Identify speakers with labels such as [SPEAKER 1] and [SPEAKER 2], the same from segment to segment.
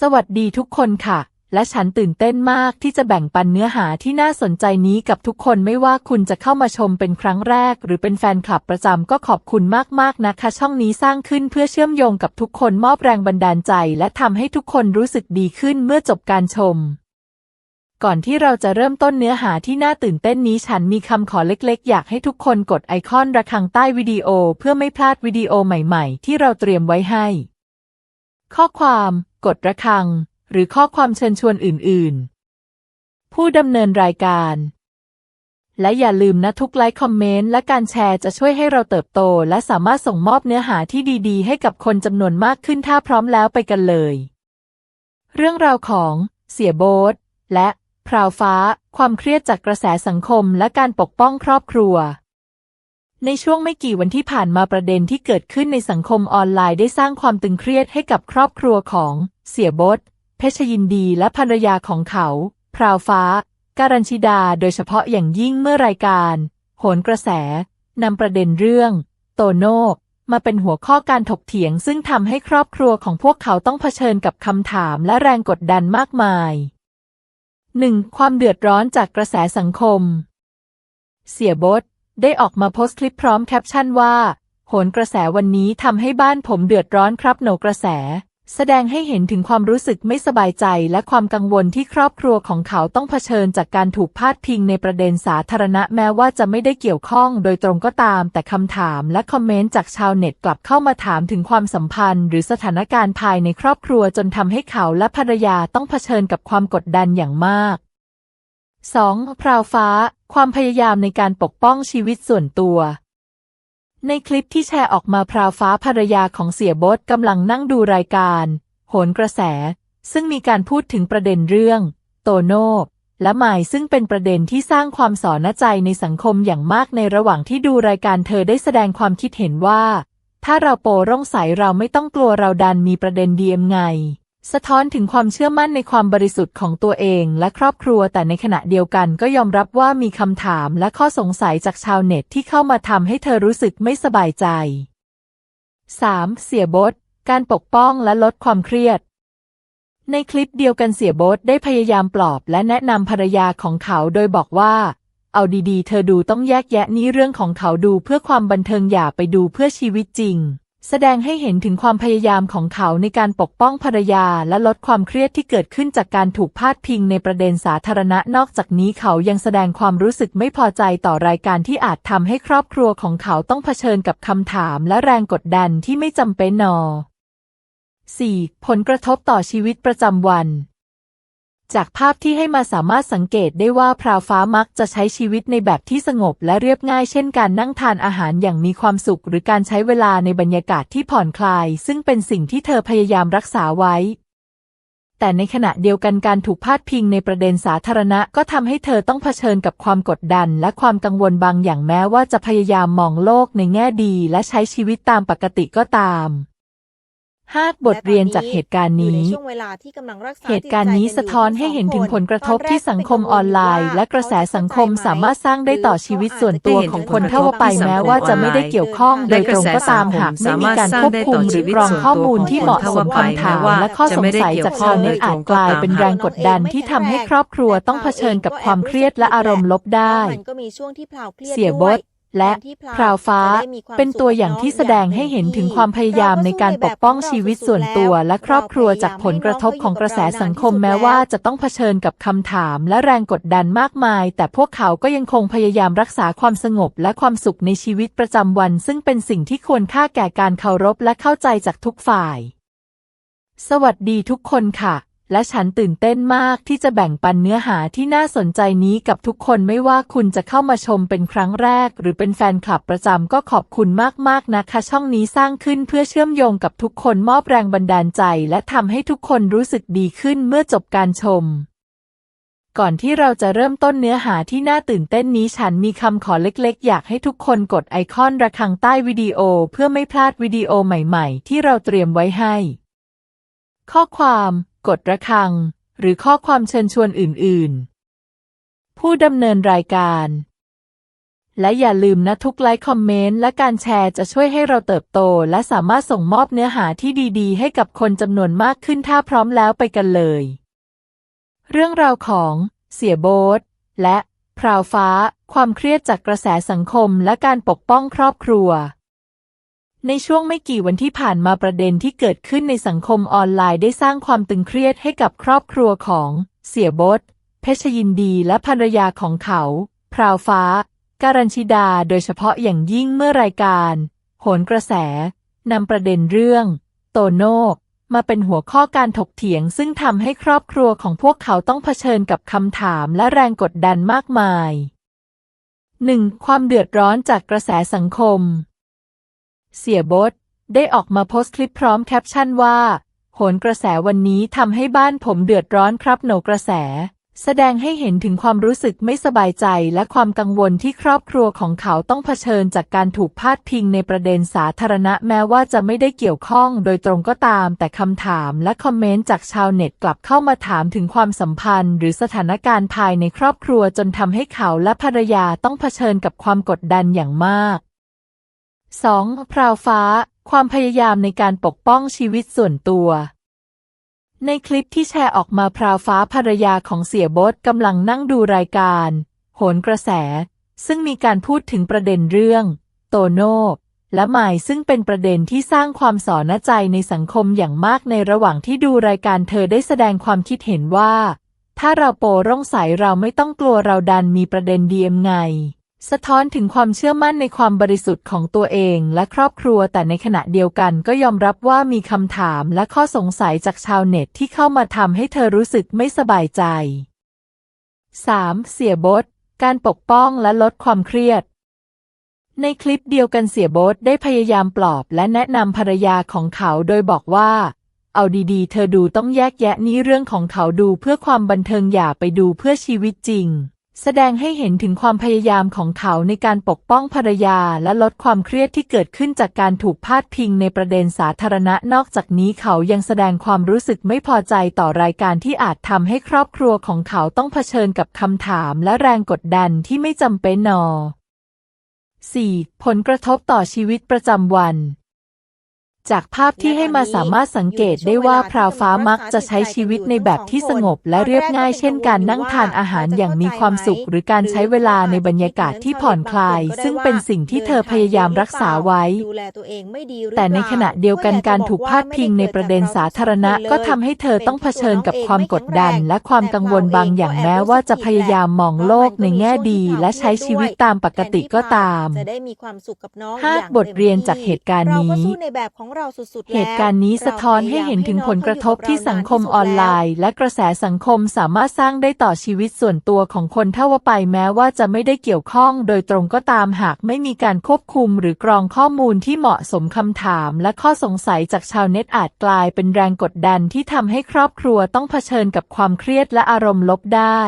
[SPEAKER 1] สวัสดีทุกคนค่ะ และฉันตื่นเต้นมากที่จะแบ่งปันเนื้อหาที่น่าสนใจนี้กับทุกคนไม่ว่าคุณจะเข้ามาชมเป็นครั้งแรก หรือเป็นแฟนคลับประจำก็ขอบคุณมากๆนะคะ ช่องนี้สร้างขึ้นเพื่อเชื่อมโยงกับทุกคนมอบแรงบันดาลใจ และทำให้ทุกคนรู้สึกดีขึ้นเมื่อจบการชม ก่อนที่เราจะเริ่มต้นเนื้อหาที่น่าตื่นเต้นนี้ฉันมีคำขอเล็กๆ อยากให้ทุกคนกดไอคอนระฆังใต้วิดีโอ เพื่อไม่พลาดวิดีโอใหม่ ๆ ที่เราเตรียมไว้ให้ ข้อความกดระฆัง หรือข้อความเชิญชวนอื่น ๆ ผู้ดำเนินรายการ และอย่าลืมนะทุกไลค์คอมเมนต์และการแชร์จะช่วยให้เราเติบโต และสามารถส่งมอบเนื้อหาที่ดีๆ ให้กับคนจำนวนมากขึ้นถ้าพร้อมแล้วไปกันเลย เรื่องราวของเสียโบ๊ทและพราวฟ้า ความเครียดจากกระแสสังคมและการปกป้องครอบครัว ในช่วงไม่กี่วันที่ผ่านมาประเด็นที่เกิดขึ้นในสังคมออนไลน์ได้สร้างความตึงเครียดให้กับครอบครัวของ เสียบ๊ทเพชรยินดีและภรรยาของเขา พราวฟ้า การัญชิดา โดยเฉพาะอย่างยิ่งเมื่อรายการ โหนกระแสนำประเด็นเรื่อง โตโน่มาเป็นหัวข้อการถกเถียง ซึ่งทำให้ครอบครัวของพวกเขาต้องเผชิญกับคำถามและแรงกดดันมากมาย 1. ความเดือดร้อนจากกระแสสังคม เสียบด ได้ออกมาโพสต์คลิปพร้อมแคปชั่นว่า โหนกระแสวันนี้ทำให้บ้านผมเดือดร้อนครับโหนกระแส แสดงให้เห็นถึงความรู้สึกไม่สบายใจและความกังวลที่ครอบครัวของเขาต้องเผชิญจากการถูกพาดพิงในประเด็นสาธารณะแม้ว่าจะไม่ได้เกี่ยวข้องโดยตรงก็ตาม แต่คำถามและคอมเมนต์จากชาวเน็ตกลับเข้ามาถามถึงความสัมพันธ์ หรือสถานการณ์ภายในครอบครัวจนทำให้เขาและภรรยาต้องเผชิญกับความกดดันอย่างมาก 2. พราวฟ้า ความพยายามในการปกป้องชีวิตส่วนตัว ในคลิปที่แชร์ออกมาพราวฟ้าภรรยาของเสียโบดกำลังนั่งดูรายการ โหนกระแส ซึ่งมีการพูดถึงประเด็นเรื่อง โตโน่และไมายซึ่งเป็นประเด็นที่สร้างความสอนใจในสังคมอย่างมากในระหว่างที่ดูรายการเธอได้แสดงความคิดเห็นว่า ถ้าเราโปร่งใสเราไม่ต้องกลัวเราดันมีประเด็นดีเอ็มไง สะท้อนถึงความเชื่อมั่นในความบริสุทธิ์ของตัวเองและครอบครัว แต่ในขณะเดียวกันก็ยอมรับว่ามีคำถามและข้อสงสัยจากชาวเน็ตที่เข้ามาทำให้เธอรู้สึกไม่สบายใจ 3. เสียบดการปกป้องและลดความเครียด ในคลิปเดียวกันเสียบทได้พยายามปลอบและแนะนำภรรยาของเขาโดยบอกว่า เอาดีๆ เธอดูต้องแยกแยะนี่เรื่องของเขาดูเพื่อความบันเทิงอย่าไปดูเพื่อชีวิตจริง แสดงให้เห็นถึงความพยายามของเขาในการปกป้องภรรยาและลดความเครียดที่เกิดขึ้นจากการถูกพาดพิงในประเด็นสาธารณะ นอกจากนี้เขายังแสดงความรู้สึกไม่พอใจต่อรายการที่อาจทำให้ครอบครัวของเขาต้องเผชิญกับคำถามและแรงกดดันที่ไม่จำเป็นนอ 4. ผลกระทบต่อชีวิตประจำวัน จากภาพที่ให้มาสามารถสังเกตได้ว่าพราวฟ้ามักจะใช้ชีวิตในแบบที่สงบและเรียบง่าย เช่นการนั่งทานอาหารอย่างมีความสุข หรือการใช้เวลาในบรรยากาศที่ผ่อนคลาย ซึ่งเป็นสิ่งที่เธอพยายามรักษาไว้ แต่ในขณะเดียวกันการถูกพาดพิงในประเด็นสาธารณะ ก็ทำให้เธอต้องเผชิญกับความกดดัน และความกังวลบางอย่างแม้ว่าจะพยายามมองโลกในแง่ดี และใช้ชีวิตตามปกติก็ตาม 5. บทเรียนจากเหตุการณ์นี้
[SPEAKER 2] อยู่ใช่วงเวลาที่กำลังรักษา
[SPEAKER 1] เหตุการณ์นี้
[SPEAKER 2] จิตใจ
[SPEAKER 1] สะท้อนให้เห็นถึงผลกระทบที่สังคมออนไลน์ และกระแสสังคมสามารถสร้างได้ต่อชีวิตส่วนตัวของคนทั่วไปแม้ว่าจะไม่ได้เกี่ยวข้องโดยตรงก็ตามหากไม่มีการควบคุมหรือกรองข้อมูลที่เหมาะสมคำถามและข้อสงสัยจากชาวเน็ตอาจกลายเป็นแรงกดดันที่ทำให้ครอบครัวต้องเผชิญกับความเครียดและอารมณ์ลบได้
[SPEAKER 2] มันก็มีช่วงที่พลาวเครียด
[SPEAKER 1] เสียบ
[SPEAKER 2] ด้ว
[SPEAKER 1] ด และ
[SPEAKER 2] การที่
[SPEAKER 1] พราวฟ้า
[SPEAKER 2] จะได้มีความ
[SPEAKER 1] เป็นตัวอย่าง
[SPEAKER 2] สุข
[SPEAKER 1] ที่แสดงให้เห็นถึงความพยายามในการปกป้องชีวิตส่วนตัวและครอบครัวจากผลกระทบของกระแสสังคมแม้ว่าจะต้องเผชิญกับคำถามและแรงกดดันมากมาย แต่พวกเขาก็ยังคงพยายามรักษาความสงบและความสุขในชีวิตประจำวัน ซึ่งเป็นสิ่งที่ควรค่าแก่การเคารพและเข้าใจจากทุกฝ่าย สวัสดีทุกคนค่ะ และฉันตื่นเต้นมากที่จะแบ่งปันเนื้อหาที่น่าสนใจนี้กับทุกคนไม่ว่าคุณจะเข้ามาชมเป็นครั้งแรก หรือเป็นแฟนคลับประจำก็ขอบคุณมากๆนะคะ ช่องนี้สร้างขึ้นเพื่อเชื่อมโยงกับทุกคนมอบแรงบันดาลใจ และทำให้ทุกคนรู้สึกดีขึ้นเมื่อจบการชมก่อนที่เราจะเริ่มต้นเนื้อหาที่น่าตื่นเต้นนี้ฉันมีคำขอเล็กๆ อยากให้ทุกคนกดไอคอนระฆังใต้วิดีโอเพื่อไม่พลาดวิดีโอใหม่ๆ ที่เราเตรียมไว้ให้ ข้อความ กดระฆัง หรือข้อความเชิญชวนอื่น ๆ ผู้ดำเนินรายการ และอย่าลืมนะทุกไลค์คอมเมนต์และการแชร์จะช่วยให้เราเติบโต และสามารถส่งมอบเนื้อหาที่ดีๆ ให้กับคนจำนวนมากขึ้นถ้าพร้อมแล้วไปกันเลย เรื่องราวของเสียโบ๊ทและพราวฟ้า ความเครียดจากกระแสสังคมและการปกป้องครอบครัว ในช่วงไม่กี่วันที่ผ่านมาประเด็นที่เกิดขึ้นในสังคมออนไลน์ได้สร้างความตึงเครียดให้กับครอบครัวของเสียบดเพชรยินดีและภรรยาของเขา พราวฟ้า การัญชิดาโดยเฉพาะอย่างยิ่งเมื่อรายการ โหนกระแสนำประเด็นเรื่อง โตโน่มาเป็นหัวข้อการถกเถียง ซึ่งทำให้ครอบครัวของพวกเขาต้องเผชิญกับคำถามและแรงกดดันมากมาย 1. ความเดือดร้อนจากกระแสสังคม เสียบดได้ออกมาโพสต์คลิปพร้อมแคปชั่นว่า โหนกระแสวันนี้ทำให้บ้านผมเดือดร้อนครับโหนกระแส แสดงให้เห็นถึงความรู้สึกไม่สบายใจและความกังวลที่ครอบครัวของเขาต้องเผชิญจากการถูกพาดพิงในประเด็นสาธารณะแม้ว่าจะไม่ได้เกี่ยวข้องโดยตรงก็ตาม แต่คำถามและคอมเมนต์จากชาวเน็ตกลับเข้ามาถามถึงความสัมพันธ์ หรือสถานการณ์ภายในครอบครัวจนทำให้เขาและภรรยาต้องเผชิญกับความกดดันอย่างมาก 2. พราวฟ้า ความพยายามในการปกป้องชีวิตส่วนตัว ในคลิปที่แชร์ออกมาพราวฟ้าภรรยาของเสียโบดกำลังนั่งดูรายการ โหนกระแส ซึ่งมีการพูดถึงประเด็นเรื่อง โตโน่และหมายซึ่งเป็นประเด็นที่สร้างความสอนใจในสังคมอย่างมากในระหว่างที่ดูรายการเธอได้แสดงความคิดเห็นว่า ถ้าเราโปร่งใสเราไม่ต้องกลัวเราดันมีประเด็นดีเอ็มไง สะท้อนถึงความเชื่อมั่นในความบริสุทธิ์ของตัวเองและครอบครัว แต่ในขณะเดียวกันก็ยอมรับว่ามีคำถามและข้อสงสัยจากชาวเน็ตที่เข้ามาทำให้เธอรู้สึกไม่สบายใจ 3. เสียบดการปกป้องและลดความเครียด ในคลิปเดียวกันเสียโบทได้พยายามปลอบและแนะนำภรรยาของเขาโดยบอกว่า เอาดีๆ เธอดูต้องแยกแยะนี้เรื่องของเขาดูเพื่อความบันเทิงอย่าไปดูเพื่อชีวิตจริง แสดงให้เห็นถึงความพยายามของเขาในการปกป้องภรรยาและลดความเครียดที่เกิดขึ้นจากการถูกพาดพิงในประเด็นสาธารณะ นอกจากนี้เขายังแสดงความรู้สึกไม่พอใจต่อรายการที่อาจทำให้ครอบครัวของเขาต้องเผชิญกับคำถามและแรงกดดันที่ไม่จำเป็นนอ 4. ผลกระทบต่อชีวิตประจำวัน จากภาพที่ให้มาสามารถสังเกตได้ว่าพราวฟ้ามักจะใช้ชีวิตในแบบที่สงบและเรียบง่าย เช่นการนั่งทานอาหารอย่างมีความสุข หรือการใช้เวลาในบรรยากาศที่ผ่อนคลาย ซึ่งเป็นสิ่งที่เธอพยายามรักษาไว้ แต่ในขณะเดียวกันการถูกพาดพิงในประเด็นสาธารณะ ก็ทำให้เธอต้องเผชิญกับความกดดัน และความกังวลบางอย่างแม้ว่าจะพยายามมองโลกในแง่ดี และใช้ชีวิตตามปกติก็ตาม
[SPEAKER 2] จะได้มีความสุขกับน้อง
[SPEAKER 1] ห้า
[SPEAKER 2] อย่าง
[SPEAKER 1] บทเรียนจากเหตุการณ์
[SPEAKER 2] เราสู้ในแบบของเห
[SPEAKER 1] ตุการณ์นี้สะท้อนให้เห็นถึงผลกระทบที่สังคมออนไลน์ และกระแสสังคมสามารถสร้างได้ต่อชีวิตส่วนตัวของคนเท่าว่าไปแม้ว่าจะไม่ได้เกี่ยวข้องโดยตรงก็ตามหากไม่มีการควบคุมหรือกรองข้อมูลที่เหมาะสมคำถาม และข้อสงสัยจากชาวเน็ตอาจกลายเป็นแรงกดดันที่ทำให้ครอบครัวต้องเผชิญกับความเครียดและอารมณ์ลบได้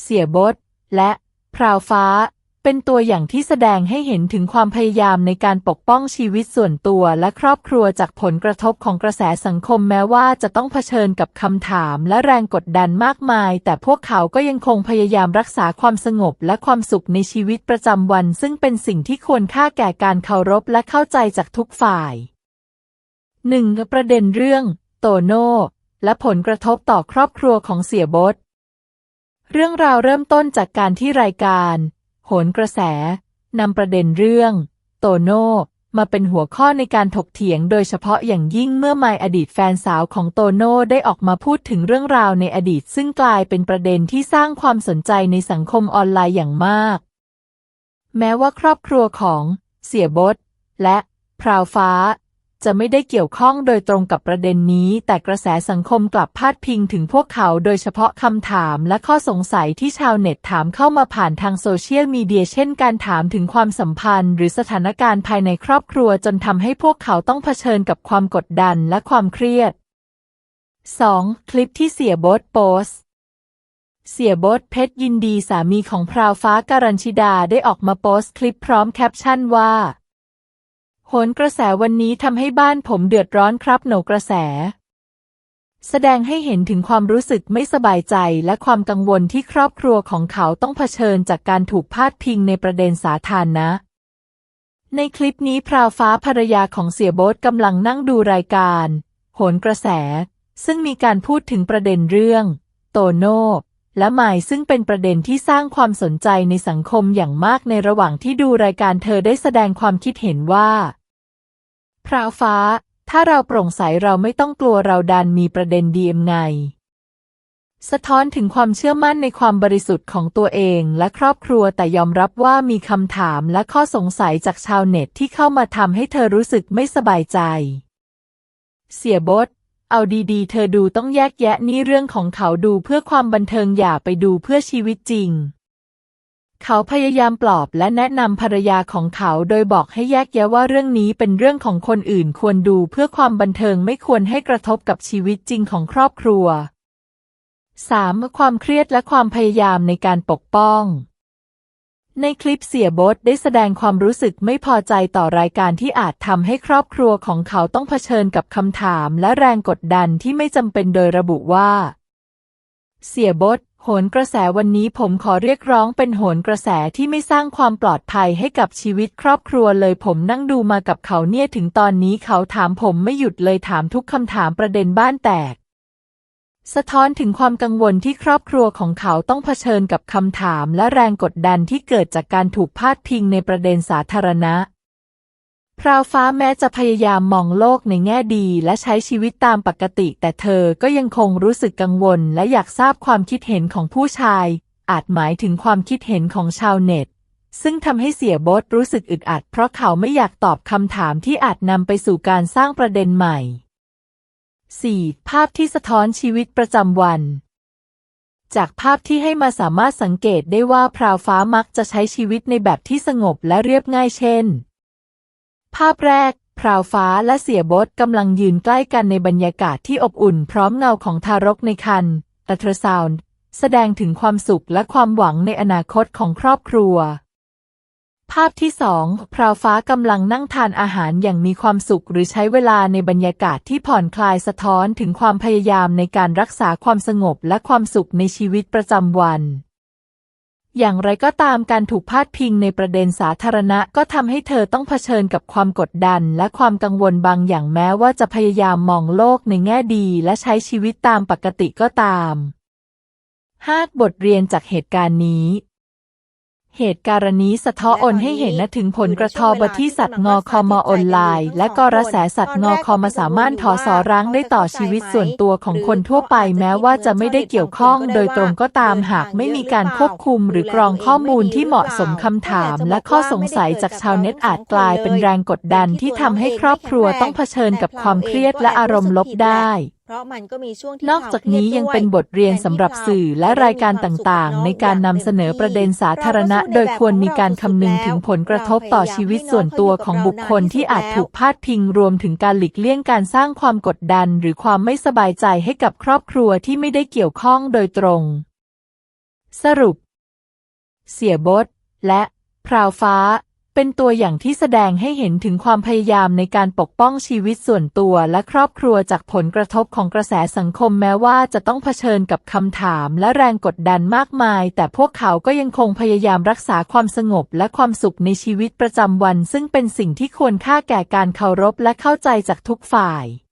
[SPEAKER 1] เสียบดและพราวฟ้า เป็นตัวอย่างที่แสดงให้เห็นถึงความพยายามในการปกป้องชีวิตส่วนตัวและครอบครัวจากผลกระทบของกระแสสังคมแม้ว่าจะต้องเผชิญกับคำถามและแรงกดดันมากมาย แต่พวกเขาก็ยังคงพยายามรักษาความสงบและความสุขในชีวิตประจำวัน ซึ่งเป็นสิ่งที่ควรค่าแก่การเคารพและเข้าใจจากทุกฝ่ายหนึ่งประเด็นเรื่อง โตโน่และผลกระทบต่อครอบครัวของเสียบดเรื่องราวเริ่มต้นจากการที่รายการ โหนกระแสนำประเด็นเรื่อง โตโน่มาเป็นหัวข้อในการถกเถียงโดยเฉพาะอย่างยิ่งเมื่อไมอดีตแฟนสาวของโตโน่ได้ออกมาพูดถึงเรื่องราวในอดีต ซึ่งกลายเป็นประเด็นที่สร้างความสนใจในสังคมออนไลน์อย่างมาก แม้ว่าครอบครัวของ เสียบดและพราวฟ้า จะไม่ได้เกี่ยวข้องโดยตรงกับประเด็นนี้ แต่กระแสสังคมกลับพาดพิงถึงพวกเขาโดยเฉพาะคำถามและข้อสงสัยที่ชาวเน็ตถามเข้ามาผ่านทางโซเชียลมีเดียเช่นการถามถึงความสัมพันธ์ หรือสถานการณ์ภายในครอบครัวจนทำให้พวกเขาต้องเผชิญกับความกดดันและความเครียด 2. คลิปที่เสียโบทโพสเสียโบทเพชรยินดีสามีของพราวฟ้าการัญชิดาได้ออกมาโพสต์คลิปพร้อมแคปชั่นว่า โหนกระแสวันนี้ทำให้บ้านผมเดือดร้อนครับโหนกระแส แสดงให้เห็นถึงความรู้สึกไม่สบายใจและความกังวลที่ครอบครัวของเขาต้องเผชิญจากการถูกพาดพิงในประเด็นสาธารณะในคลิปนี้พราวฟ้าภรรยาของเสียโบ๊ทกำลังนั่งดูรายการ โหนกระแส ซึ่งมีการพูดถึงประเด็นเรื่อง โตโน่และไมายซึ่งเป็นประเด็นที่สร้างความสนใจในสังคมอย่างมากในระหว่างที่ดูรายการเธอได้แสดงความคิดเห็นว่า พราวฟ้า ถ้าเราโปร่งใสเราไม่ต้องกลัวเราดันมีประเด็นดีเอ็มไงสะท้อนถึงความเชื่อมั่นในความบริสุทธิ์ของตัวเองและครอบครัวแต่ยอมรับว่ามีคำถามและข้อสงสัยจากชาวเน็ตที่เข้ามาทำให้เธอรู้สึกไม่สบายใจ เสียบดเอาดีๆ เธอดูต้องแยกแยะนี่เรื่องของเขาดูเพื่อความบันเทิงอย่าไปดูเพื่อชีวิตจริง เขาพยายามปลอบและแนะนำภรรยาของเขาโดยบอกให้แยกแยะว่าเรื่องนี้เป็นเรื่องของคนอื่นควรดูเพื่อความบันเทิงไม่ควรให้กระทบกับชีวิตจริงของครอบครัว 3. ความเครียดและความพยายามในการปกป้องในคลิปเสียบทได้แสดงความรู้สึกไม่พอใจต่อรายการที่อาจทำให้ครอบครัวของเขาต้องเผชิญกับคำถามและแรงกดดันที่ไม่จำเป็นโดยระบุว่า เสียบท หนกระแสวันนี้ผมขอเรียกร้องเป็นโหนกระแสที่ไม่สร้างความปลอดภัยให้กับชีวิตครอบครัวเลยผมนั่งดูมากับเขาเนี่ยถึงตอนนี้เขาถามผมไม่หยุดเลยถามทุกคำถามประเด็นบ้านแตก สะท้อนถึงความกังวลที่ครอบครัวของเขาต้องเผชิญกับคำถามและแรงกดดันที่เกิดจากการถูกพาดพิงในประเด็นสาธารณะ พราวฟ้าแม้จะพยายามมองโลกในแง่ดีและใช้ชีวิตตามปกติ แต่เธอก็ยังคงรู้สึกกังวล และอยากทราบความคิดเห็นของผู้ชาย อาจหมายถึงความคิดเห็นของชาวเน็ต ซึ่งทำให้เสียโบทรู้สึกอึดอัด เพราะเขาไม่อยากตอบคำถามที่อาจนำไปสู่การสร้างประเด็นใหม่ 4. ภาพที่สะท้อนชีวิตประจำวัน จากภาพที่ให้มาสามารถสังเกตได้ว่าพราวฟ้ามักจะใช้ชีวิตในแบบที่สงบและเรียบง่ายเช่น ภาพแรก พราวฟ้าและเสียบทกำลังยืนใกล้กันในบรรยากาศที่อบอุ่นพร้อมเงาของทารกในครรภ์อัลตราซาวน์แสดงถึงความสุขและความหวังในอนาคตของครอบครัว ภาพที่สองพราวฟ้ากำลังนั่งทานอาหารอย่างมีความสุขหรือใช้เวลาในบรรยากาศที่ผ่อนคลายสะท้อนถึงความพยายามในการรักษาความสงบและความสุขในชีวิตประจำวัน อย่างไรก็ตามการถูกพาดพิงในประเด็นสาธารณะก็ทำให้เธอต้องเผชิญกับความกดดันและความกังวลบางอย่างแม้ว่าจะพยายามมองโลกในแง่ดีและใช้ชีวิตตามปกติก็ตามหากบทเรียนจากเหตุการณ์นี้ เหตุการณ์นี้สะท้อนให้เห็นนะถึงผลกระทบที่สัตว์งอคอมออนไลน์ และก็ระแสสัตว์งอคอมสามารถทอสอร้างได้ต่อชีวิตส่วนตัวของคนทั่วไปแม้ว่าจะไม่ได้เกี่ยวข้องโดยตรงก็ตามหากไม่มีการควบคุมหรือกรองข้อมูลที่เหมาะสมคำถาม และข้อสงสัยจากชาวเน็ตอาจกลายเป็นแรงกดดันที่ทำให้ครอบครัวต้องเผชิญกับความเครียดและอารมณ์ลบได้
[SPEAKER 2] นก็มีช่วงที่
[SPEAKER 1] นอกจากนี้ยังเป็นบทเรียนสำหรับสื่อและรายการต่างๆ ในการนำเสนอประเด็นสาธารณะ โดยควรมีการคำนึงถึงผลกระทบต่อชีวิตส่วนตัวของบุคคลที่อาจถูกพาดพิงรวมถึงการหลีกเลี่ยงการสร้างความกดดัน หรือความไม่สบายใจให้กับครอบครัวที่ไม่ได้เกี่ยวข้องโดยตรง สรุป เสียบดและพราวฟ้า เป็นตัวอย่างที่แสดงให้เห็นถึงความพยายามในการปกป้องชีวิตส่วนตัวและครอบครัวจากผลกระทบของกระแสสังคมแม้ว่าจะต้องเผชิญกับคำถามและแรงกดดันมากมาย แต่พวกเขาก็ยังคงพยายามรักษาความสงบและความสุขในชีวิตประจำวัน ซึ่งเป็นสิ่งที่ควรค่าแก่การเคารพและเข้าใจจากทุกฝ่าย